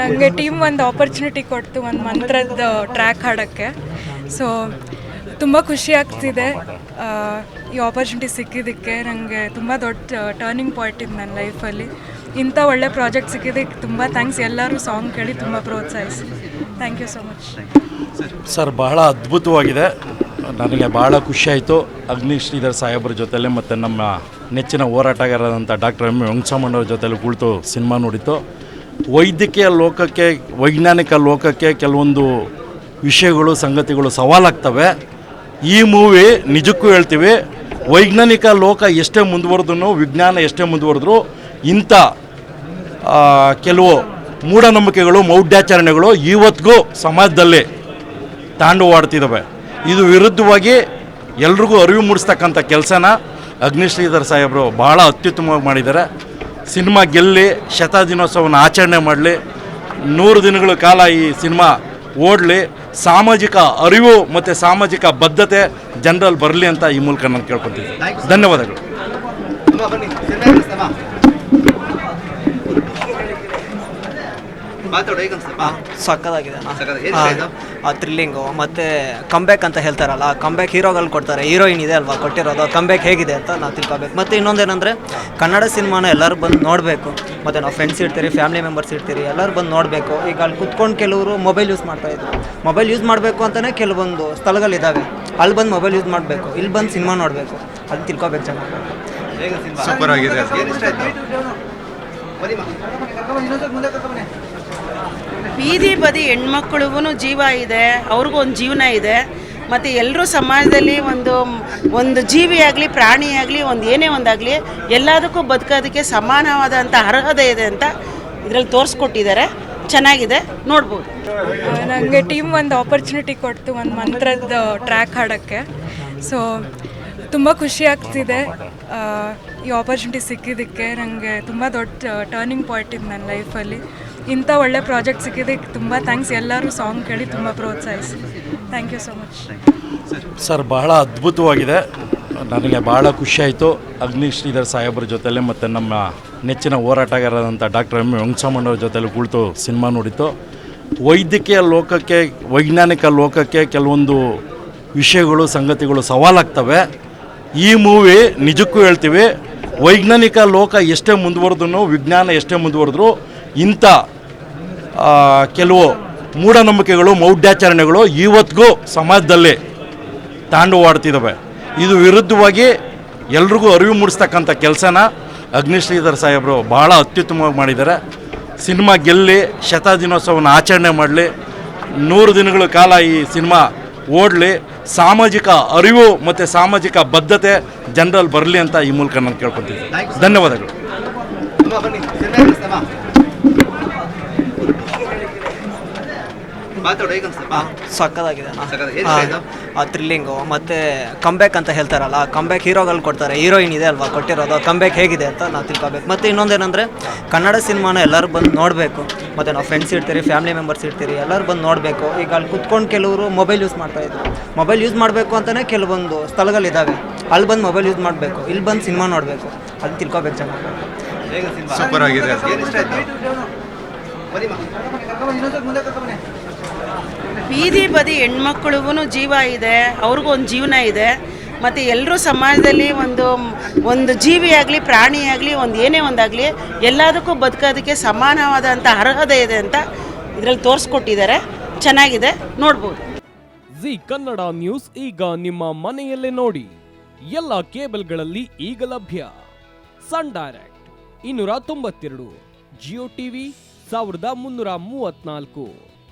ನನಗೆ ಟೀಮ್ ಒಂದು ಆಪರ್ಚುನಿಟಿ ಕೊಡ್ತು, ಒಂದು ಮಂತ್ರದ ಟ್ರ್ಯಾಕ್ ಹಾಡೋಕ್ಕೆ ಸೊ ತುಂಬ ಖುಷಿ ಆಗ್ತಿದೆ. ಈ ಆಪರ್ಚುನಿಟಿ ಸಿಕ್ಕಿದ್ದಕ್ಕೆ. ನನಗೆ ತುಂಬ ದೊಡ್ಡ ಟರ್ನಿಂಗ್ ಪಾಯಿಂಟ್ ಇದೆ ನನ್ನ ಲೈಫಲ್ಲಿ ಇಂಥ ಒಳ್ಳೆ ಪ್ರಾಜೆಕ್ಟ್ ಸಿಕ್ಕಿದ್ದಕ್ಕೆ ತುಂಬ ಥ್ಯಾಂಕ್ಸ್ ಎಲ್ಲರೂ ಸಾಂಗ್ ಕೇಳಿ ತುಂಬ ಪ್ರೋತ್ಸಾಹಿಸಿ. Thank you so much sir, ಬಹಳ ಅದ್ಭುತವಾಗಿದೆ. ನನಗೆ ಭಾಳ ಖುಷಿಯಾಯಿತು ಅಗ್ನಿ ಶ್ರೀಧರ್ ಸಾಹೇಬ್ರ ಜೊತೆಲೆ ಮತ್ತು ನಮ್ಮ ನೆಚ್ಚಿನ ಹೋರಾಟಗಾರರಾದಂಥ ಡಾಕ್ಟರ್ ಎಂ ವೆಂಕಸಾಮಣ್ಣವ್ರ ಜೊತೆಲಿ ಕುಳಿತು ಸಿನಿಮಾ ನೋಡಿತ್ತು. ವೈದ್ಯಕೀಯ ಲೋಕಕ್ಕೆ, ವೈಜ್ಞಾನಿಕ ಲೋಕಕ್ಕೆ ಕೆಲವೊಂದು ವಿಷಯಗಳು, ಸಂಗತಿಗಳು ಸವಾಲಾಗ್ತವೆ. ಈ ಮೂವಿ ನಿಜಕ್ಕೂ ಹೇಳ್ತೀವಿ, ವೈಜ್ಞಾನಿಕ ಲೋಕ ಎಷ್ಟೇ ಮುಂದುವರೆದ್ರು ವಿಜ್ಞಾನ ಎಷ್ಟೇ ಮುಂದುವರೆದ್ರು, ಇಂಥ ಕೆಲವು ಮೂಢನಂಬಿಕೆಗಳು, ಮೌಢ್ಯಾಚರಣೆಗಳು ಇವತ್ತಿಗೂ ಸಮಾಜದಲ್ಲಿ ತಾಂಡವಾಡ್ತಿದ್ದಾವೆ ಇದು ವಿರುದ್ಧವಾಗಿ ಎಲ್ರಿಗೂ ಅರಿವು ಮೂಡಿಸ್ತಕ್ಕಂಥ ಕೆಲಸನ ಅಗ್ನಿಶ್ರೀಧರ್ ಸಾಹೇಬರು ಭಾಳ ಅತ್ಯುತ್ತಮವಾಗಿ ಮಾಡಿದ್ದಾರೆ. ಸಿನಿಮಾ ಗೆಲ್ಲಿ ಶತದಿನೋತ್ಸವನ ಆಚರಣೆ ಮಾಡಲಿ. ನೂರು ದಿನಗಳ ಕಾಲ ಈ ಸಿನಿಮಾ ಓಡಲಿ. ಸಾಮಾಜಿಕ ಅರಿವು ಮತ್ತು ಸಾಮಾಜಿಕ ಬದ್ಧತೆ ಜನರಲ್ಲಿ ಬರಲಿ ಅಂತ ಈ ಮೂಲಕ ನಾನು ಕೇಳ್ಕೊತೀನಿ ಧನ್ಯವಾದಗಳು. ಮಾತಾಡು ಹೇಗೆ ಅನ್ಸ್ತಮ್ಮ ಸಕ್ಕದಾಗಿದೆ ಥ್ರಿಲ್ಲಿಂಗು ಮತ್ತೆ ಕಂಬ್ಯಾಕ್ ಅಂತ ಹೇಳ್ತಾರಲ್ಲ ಕಂಬ್ಯಾಕ್ ಹೀರೋಗಳು ಕೊಡ್ತಾರೆ ಹೀರೋಯಿನ್ ಇದೆ ಅಲ್ವಾ ಕೊಟ್ಟಿರೋದು ಕಂಬ್ಯಾಕ್ ಹೇಗಿದೆ ಅಂತ ನಾವು ತಿಳ್ಕೊಬೇಕು. ಮತ್ತು ಇನ್ನೊಂದೇನಂದ್ರೆ ಕನ್ನಡ ಸಿನಿಮಾನ ಎಲ್ಲರೂ ಬಂದು ನೋಡಬೇಕು. ಮತ್ತು ನಾವು ಫ್ರೆಂಡ್ಸ್ ಇರ್ತೀರಿ ಫ್ಯಾಮಿಲಿ ಮೆಂಬರ್ಸ್ ಇರ್ತೀರಿ ಎಲ್ಲರೂ ಬಂದು ನೋಡಬೇಕು. ಈಗ ಅಲ್ಲಿ ಕುತ್ಕೊಂಡು ಕೆಲವರು ಮೊಬೈಲ್ ಯೂಸ್ ಮಾಡ್ತಾ ಇದ್ರು. ಮೊಬೈಲ್ ಯೂಸ್ ಮಾಡಬೇಕು ಅಂತಲೇ ಕೆಲವೊಂದು ಸ್ಥಳಗಳಿದ್ದಾವೆ ಅಲ್ಲಿ ಬಂದು ಮೊಬೈಲ್ ಯೂಸ್ ಮಾಡಬೇಕು. ಇಲ್ಲಿ ಬಂದು ಸಿನಿಮಾ ನೋಡಬೇಕು. ಅದು ತಿಳ್ಕೊಬೇಕು ಜನ. ಸೂಪರ್ ಆಗಿದೆ. ಬೀದಿ ಬದಿ ಹೆಣ್ಮಕ್ಳಿಗೂ ಜೀವ ಇದೆ ಅವ್ರಿಗೂ ಒಂದು ಜೀವನ ಇದೆ. ಮತ್ತು ಎಲ್ಲರೂ ಸಮಾಜದಲ್ಲಿ ಒಂದು ಒಂದು ಜೀವಿಯಾಗಲಿ ಪ್ರಾಣಿಯಾಗಲಿ ಒಂದು ಏನೇ ಒಂದಾಗಲಿ ಎಲ್ಲದಕ್ಕೂ ಬದುಕೋದಕ್ಕೆ ಸಮಾನವಾದಂಥ ಅರ್ಹತೆ ಇದೆ ಅಂತ ಇದರಲ್ಲಿ ತೋರಿಸ್ಕೊಟ್ಟಿದ್ದಾರೆ. ಚೆನ್ನಾಗಿದೆ, ನೋಡ್ಬೋದು. ನನಗೆ ಟೀಮ್ ಒಂದು ಆಪರ್ಚುನಿಟಿ ಕೊಡ್ತು, ಒಂದು ಮಂತ್ರದ ಟ್ರ್ಯಾಕ್ ಹಾಡೋಕ್ಕೆ. ಸೊ ತುಂಬ ಖುಷಿ ಆಗ್ತಿದೆ. ಈ ಆಪರ್ಚುನಿಟಿ ಸಿಕ್ಕಿದ್ದಕ್ಕೆ. ನನಗೆ ತುಂಬ ದೊಡ್ಡ ಟರ್ನಿಂಗ್ ಪಾಯಿಂಟ್ ಇದೆ ನನ್ನ ಲೈಫಲ್ಲಿ ಇಂಥ ಒಳ್ಳೆ ಪ್ರಾಜೆಕ್ಟ್ ಸಿಕ್ಕಿದ್ದಕ್ಕೆ ತುಂಬ ಥ್ಯಾಂಕ್ಸ್. ಎಲ್ಲರೂ ಸಾಂಗ್ ಕೇಳಿ ತುಂಬ ಪ್ರೋತ್ಸಾಹಿಸಿ. Thank you so much. Sir, ಬಹಳ ಅದ್ಭುತವಾಗಿದೆ. ನನಗೆ ಭಾಳ ಖುಷಿಯಾಯಿತು ಅಗ್ನಿ ಶ್ರೀಧರ್ ಸಾಹೇಬ್ರ ಜೊತೆಲೆ ಮತ್ತು ನಮ್ಮ ನೆಚ್ಚಿನ ಹೋರಾಟಗಾರರಾದಂಥ ಡಾಕ್ಟರ್ ಎಂ. ವೆಂಕಟಸ್ವಾಮಣ್ಣವ್ರ ಜೊತೆಲಿ ಕುಳಿತು ಸಿನಿಮಾ ನೋಡಿತು ವೈದ್ಯಕೀಯ ಲೋಕಕ್ಕೆ, ವೈಜ್ಞಾನಿಕ ಲೋಕಕ್ಕೆ ಕೆಲವೊಂದು ವಿಷಯಗಳು, ಸಂಗತಿಗಳು ಸವಾಲಾಗ್ತವೆ. ಈ ಮೂವಿ ನಿಜಕ್ಕೂ ಹೇಳ್ತೀವಿ, ವೈಜ್ಞಾನಿಕ ಲೋಕ ಎಷ್ಟೇ ಮುಂದುವರೆದ್ರು ವಿಜ್ಞಾನ ಎಷ್ಟೇ ಮುಂದುವರೆದ್ರು ಇಂಥ ಕೆಲವು ಮೂಢನಂಬಿಕೆಗಳು, ಮೌಢ್ಯಾಚರಣೆಗಳು ಇವತ್ತಿಗೂ ಸಮಾಜದಲ್ಲಿ ತಾಂಡವಾಡ್ತಿದ್ದಾವೆ ಇದು ವಿರುದ್ಧವಾಗಿ ಎಲ್ರಿಗೂ ಅರಿವು ಮೂಡಿಸ್ತಕ್ಕಂಥ ಕೆಲಸನ ಅಗ್ನಿಶ್ರೀಧರ್ ಸಾಹೇಬರು ಭಾಳ ಅತ್ಯುತ್ತಮವಾಗಿ ಮಾಡಿದ್ದಾರೆ. ಸಿನಿಮಾ ಗೆಲ್ಲಿ ಶತದಿನೋತ್ಸವನ ಆಚರಣೆ ಮಾಡಲಿ, ನೂರು ದಿನಗಳ ಕಾಲ ಈ ಸಿನಿಮಾ ಓಡಲಿ, ಸಾಮಾಜಿಕ ಅರಿವು ಮತ್ತು ಸಾಮಾಜಿಕ ಬದ್ಧತೆ ಜನರಲ್ಲಿ ಬರಲಿ ಅಂತ ಈ ಮೂಲಕ ನಾನು ಕೇಳ್ಕೊತೀನಿ ಧನ್ಯವಾದಗಳು. ಮಾತಾಡು ಹೇಗೆ ಅನ್ಸ್ತಮ್ಮ ಸಕ್ಕದಾಗಿದೆ ಥ್ರಿಲ್ಲಿಂಗು ಮತ್ತು ಕಂಬ್ಯಾಕ್ ಅಂತ ಹೇಳ್ತಾರಲ್ಲ ಕಂಬ್ಯಾಕ್ ಹೀರೋಗಳು ಕೊಡ್ತಾರೆ. ಹೀರೋಯಿನ್ ಇದೆ ಅಲ್ವಾ? ಕೊಟ್ಟಿರೋದು. ಕಂಬ್ಯಾಕ್ ಹೇಗಿದೆ ಅಂತ ನಾವು ತಿಳ್ಕೊಬೇಕು. ಮತ್ತು ಇನ್ನೊಂದೇನಂದ್ರೆ ಕನ್ನಡ ಸಿನಿಮಾನ ಎಲ್ಲರೂ ಬಂದು ನೋಡಬೇಕು. ಮತ್ತು ನಾವು ಫ್ರೆಂಡ್ಸ್ ಇರ್ತೀರಿ ಫ್ಯಾಮಿಲಿ ಮೆಂಬರ್ಸ್ ಇರ್ತೀರಿ ಎಲ್ಲರೂ ಬಂದು ನೋಡಬೇಕು. ಈಗ ಅಲ್ಲಿ ಕುತ್ಕೊಂಡು ಕೆಲವರು ಮೊಬೈಲ್ ಯೂಸ್ ಮಾಡ್ತಾ ಇದ್ರು. ಮೊಬೈಲ್ ಯೂಸ್ ಮಾಡಬೇಕು ಅಂತಲೇ ಕೆಲವೊಂದು ಸ್ಥಳಗಳಿದ್ದಾವೆ ಅಲ್ಲಿ ಬಂದು ಮೊಬೈಲ್ ಯೂಸ್ ಮಾಡಬೇಕು. ಇಲ್ಲಿ ಬಂದು ಸಿನಿಮಾ ನೋಡಬೇಕು. ಅಲ್ಲಿ ತಿಳ್ಕೊಬೇಕು ಜನ. ಸೂಪರ್ ಆಗಿದೆ. ಬೀದಿ ಬದಿ ಹೆಣ್ಮಕ್ಳಿಗೂ ಜೀವ ಇದೆ, ಅವ್ರಿಗೂ ಒಂದು ಜೀವನ ಇದೆ. ಮತ್ತು ಎಲ್ಲರೂ ಸಮಾಜದಲ್ಲಿ ಒಂದು ಒಂದು ಜೀವಿಯಾಗಲಿ ಪ್ರಾಣಿಯಾಗಲಿ ಒಂದು ಏನೇ ಒಂದಾಗಲಿ ಎಲ್ಲದಕ್ಕೂ ಬದುಕೋದಕ್ಕೆ ಸಮಾನವಾದಂಥ ಅರ್ಹತೆ ಇದೆ ಅಂತ ಇದರಲ್ಲಿ ತೋರಿಸ್ಕೊಟ್ಟಿದ್ದಾರೆ. ಚೆನ್ನಾಗಿದೆ, ನೋಡ್ಬೋದು. ಜಿ ಕನ್ನಡ ನ್ಯೂಸ್ ಈಗ ನಿಮ್ಮ ಮನೆಯಲ್ಲೇ ನೋಡಿ. ಎಲ್ಲ ಕೇಬಲ್ಗಳಲ್ಲಿ ಈಗ ಲಭ್ಯ. ಸನ್ ಡೈರೆಕ್ಟ್, ಇನ್ನೂರ ತೊಂಬತ್ತೆರಡು, ಜಿಯೋ ಟಿವಿ, ಸಾವಿರದ ಮುನ್ನೂರ ಮೂವತ್ನಾಲ್ಕು